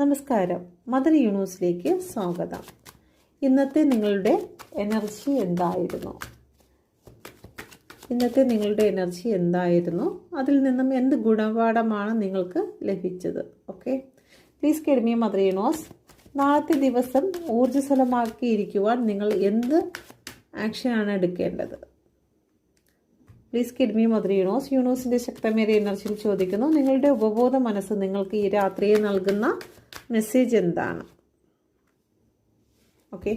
നമസ്കാരം. മദർ യൂണിവേഴ്സിലേക്ക് സ്വാഗതം. ഇന്നത്തെ നിങ്ങളുടെ എനർജി എന്തായിരുന്നു? ഇന്നത്തെ നിങ്ങളുടെ എനർജി എന്തായിരുന്നു? അതിൽ നിന്നും എന്ത് ഗുണപാഠമാണ് നിങ്ങൾക്ക് ലഭിച്ചത്? Okay? Please guide me mother universe. നാളത്തെ ദിവസം ഊർജസ്വലമാക്കിയിരിക്കുവാൻ നിങ്ങൾ എന്ത് ആക്ഷനാണ് എടുക്കേണ്ടത്? Please guide me mother universe യൂണോസിന്റെ ശക്തമേറിയ എനർജിയിൽ ചോദിക്കുന്നു. നിങ്ങളുടെ ഉപബോധ മനസ്സ് നിങ്ങൾക്ക് ഈ രാത്രിയെ നൽകുന്ന മെസ്സേജ് എന്താണ്? ഓക്കെ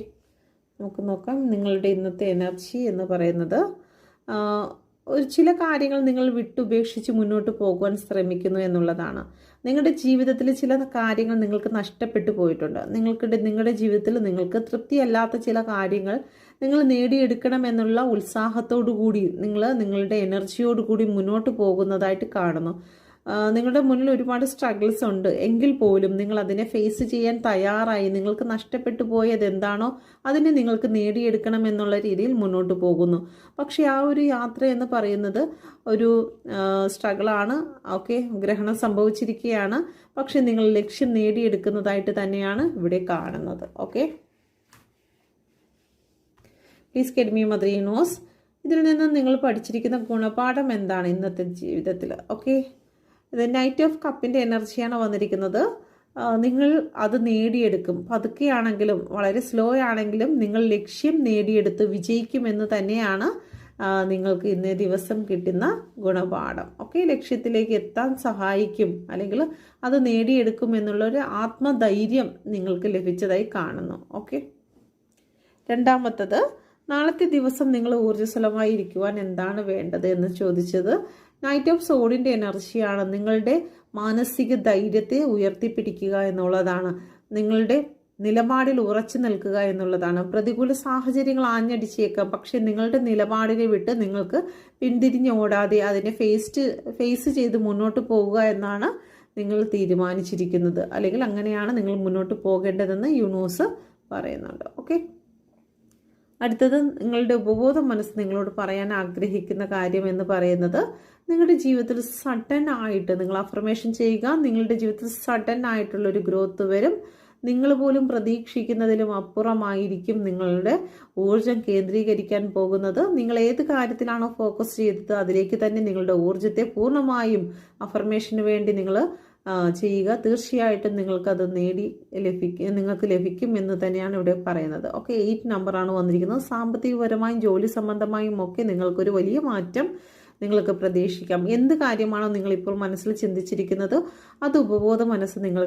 നമുക്ക് നോക്കാം. നിങ്ങളുടെ ഇന്നത്തെ എനർജി എന്ന് പറയുന്നത് ഒരു ചില കാര്യങ്ങൾ നിങ്ങൾ വിട്ടുപേക്ഷിച്ച് മുന്നോട്ട് പോകുവാൻ ശ്രമിക്കുന്നു എന്നുള്ളതാണ്. നിങ്ങളുടെ ജീവിതത്തിൽ ചില കാര്യങ്ങൾ നിങ്ങൾക്ക് നഷ്ടപ്പെട്ടു പോയിട്ടുണ്ട്. നിങ്ങൾക്ക് നിങ്ങളുടെ ജീവിതത്തിൽ നിങ്ങൾക്ക് തൃപ്തിയല്ലാത്ത ചില കാര്യങ്ങൾ നിങ്ങൾ നേടിയെടുക്കണം എന്നുള്ള ഉത്സാഹത്തോടു കൂടി നിങ്ങൾ നിങ്ങളുടെ എനർജിയോട് കൂടി മുന്നോട്ട് പോകുന്നതായിട്ട് കാണുന്നു. നിങ്ങളുടെ മുന്നിൽ ഒരുപാട് സ്ട്രഗിൾസ് ഉണ്ട്. എങ്കിൽ പോലും നിങ്ങൾ അതിനെ ഫേസ് ചെയ്യാൻ തയ്യാറായി. നിങ്ങൾക്ക് നഷ്ടപ്പെട്ടു പോയത് എന്താണോ അതിനെ നിങ്ങൾക്ക് നേടിയെടുക്കണം എന്നുള്ള രീതിയിൽ മുന്നോട്ട് പോകുന്നു. പക്ഷേ ആ ഒരു യാത്ര എന്ന് പറയുന്നത് ഒരു സ്ട്രഗിളാണ് ഓക്കെ ഗ്രഹണം സംഭവിച്ചിരിക്കുകയാണ്. പക്ഷെ നിങ്ങൾ ലക്ഷ്യം നേടിയെടുക്കുന്നതായിട്ട് തന്നെയാണ് ഇവിടെ കാണുന്നത്. ഓക്കെ. പ്ലീസ് കെഡ്മി മദ്രീനോസ് ഇതിൽ നിന്ന് നിങ്ങൾ പഠിച്ചിരിക്കുന്ന ഗുണപാഠം എന്താണ് ഇന്നത്തെ ജീവിതത്തിൽ ഓക്കെ. ഇത് നൈറ്റ് ഓഫ് കപ്പിന്റെ എനർജിയാണ് വന്നിരിക്കുന്നത്. നിങ്ങൾ അത് നേടിയെടുക്കും. പതുക്കെയാണെങ്കിലും വളരെ സ്ലോ ആണെങ്കിലും നിങ്ങൾ ലക്ഷ്യം നേടിയെടുത്ത് വിജയിക്കുമെന്ന് തന്നെയാണ് നിങ്ങൾക്ക് ഇന്നേ ദിവസം കിട്ടുന്ന ഗുണപാഠം. ഒക്കെ ലക്ഷ്യത്തിലേക്ക് എത്താൻ സഹായിക്കും അല്ലെങ്കിൽ അത് നേടിയെടുക്കും എന്നുള്ളൊരു ആത്മധൈര്യം നിങ്ങൾക്ക് ലഭിച്ചതായി കാണുന്നു. ഓക്കെ രണ്ടാമത്തത് നാളത്തെ ദിവസം നിങ്ങൾ ഊർജസ്വലമായി ഇരിക്കുവാൻ എന്താണ് വേണ്ടത് എന്ന് ചോദിച്ചത്. നൈറ്റ് ഓഫ് സോഡിന്റെ എനർജിയാണ് നിങ്ങളുടെ മാനസിക ധൈര്യത്തെ ഉയർത്തിപ്പിടിക്കുക എന്നുള്ളതാണ്. നിങ്ങളുടെ നിലപാടിൽ ഉറച്ചു നിൽക്കുക എന്നുള്ളതാണ്. പ്രതികൂല സാഹചര്യങ്ങൾ ആഞ്ഞടിച്ചേക്കാം. പക്ഷെ നിങ്ങളുടെ നിലപാടിനെ വിട്ട് നിങ്ങൾക്ക് പിന്തിരിഞ്ഞ് ഓടാതെ അതിനെ ഫേസ്റ്റ് ഫേസ് ചെയ്ത് മുന്നോട്ട് പോവുക എന്നാണ് നിങ്ങൾ തീരുമാനിച്ചിരിക്കുന്നത്. അല്ലെങ്കിൽ അങ്ങനെയാണ് നിങ്ങൾ മുന്നോട്ട് പോകേണ്ടതെന്ന് യൂണിവേഴ്സ് പറയുന്നുണ്ട്. ഓക്കെ അടുത്തത് നിങ്ങളുടെ ഉപബോധ മനസ്സ് നിങ്ങളോട് പറയാൻ ആഗ്രഹിക്കുന്ന കാര്യം എന്ന് പറയുന്നത് നിങ്ങളുടെ ജീവിതത്തിൽ സഡൻ ആയിട്ട് നിങ്ങൾ അഫർമേഷൻ ചെയ്യുക. നിങ്ങളുടെ ജീവിതത്തിൽ സഡൻ ആയിട്ടുള്ള ഒരു ഗ്രോത്ത് വരും. നിങ്ങൾ പോലും പ്രതീക്ഷിക്കുന്നതിലും അപ്പുറമായിരിക്കും നിങ്ങളുടെ ഊർജം കേന്ദ്രീകരിക്കാൻ പോകുന്നത്. നിങ്ങൾ ഏത് കാര്യത്തിലാണോ ഫോക്കസ് ചെയ്തത് അതിലേക്ക് തന്നെ നിങ്ങളുടെ ഊർജത്തെ പൂർണമായും അഫർമേഷന് വേണ്ടി നിങ്ങൾ ചെയ്യുക. തീർച്ചയായിട്ടും നിങ്ങൾക്കത് നേടി ലഭിക്കും നിങ്ങൾക്ക് ലഭിക്കും എന്ന് തന്നെയാണ് ഇവിടെ പറയുന്നത്. ഓക്കെ എയ്റ്റ് നമ്പറാണ് വന്നിരിക്കുന്നത്. സാമ്പത്തികപരമായും ജോലി സംബന്ധമായും ഒക്കെ നിങ്ങൾക്കൊരു വലിയ മാറ്റം നിങ്ങൾക്ക് പ്രതീക്ഷിക്കാം. എന്ത് കാര്യമാണോ നിങ്ങളിപ്പോൾ മനസ്സിൽ ചിന്തിച്ചിരിക്കുന്നത് അത് ഉപബോധ മനസ്സ് നിങ്ങൾക്ക്